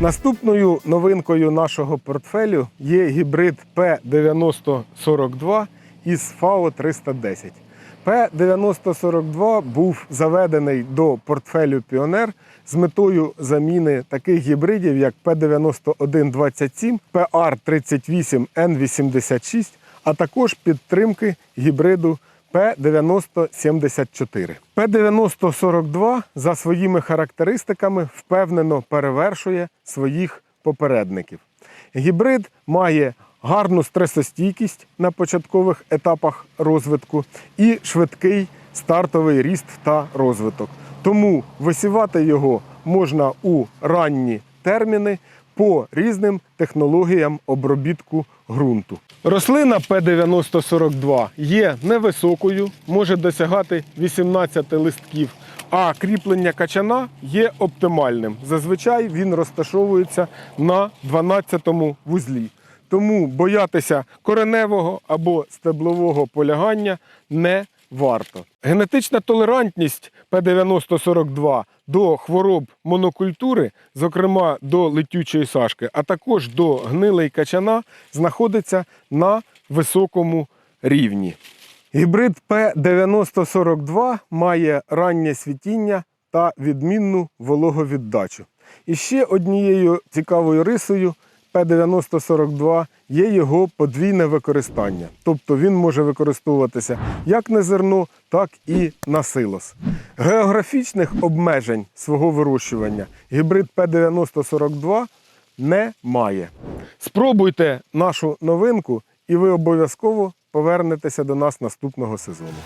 Наступною новинкою нашого портфелю є гібрид P9042 із FAO 310. P9042 був заведений до портфелю Піонер з метою заміни таких гібридів, як P9127, PR38N86, а також підтримки гібриду P9074. P9042 за своїми характеристиками впевнено перевершує своїх попередників. Гібрид має гарну стресостійкість на початкових етапах розвитку і швидкий стартовий ріст та розвиток. Тому висівати його можна у ранні терміни по різним технологіям обробітку ґрунту. Рослина P9042 є невисокою, може досягати 18 листків, а кріплення качана є оптимальним. Зазвичай він розташовується на 12-му вузлі. Тому боятися кореневого або стеблового полягання не варто. Генетична толерантність P9042 до хвороб монокультури, зокрема до летючої сашки, а також до гнилей качана, знаходиться на високому рівні. Гібрид P9042 має раннє світіння та відмінну вологовіддачу. І ще однією цікавою рисою P9042 є його подвійне використання. Тобто він може використовуватися як на зерно, так і на силос. Географічних обмежень свого вирощування гібрид P9042 не має. Спробуйте нашу новинку, і ви обов'язково повернетеся до нас наступного сезону.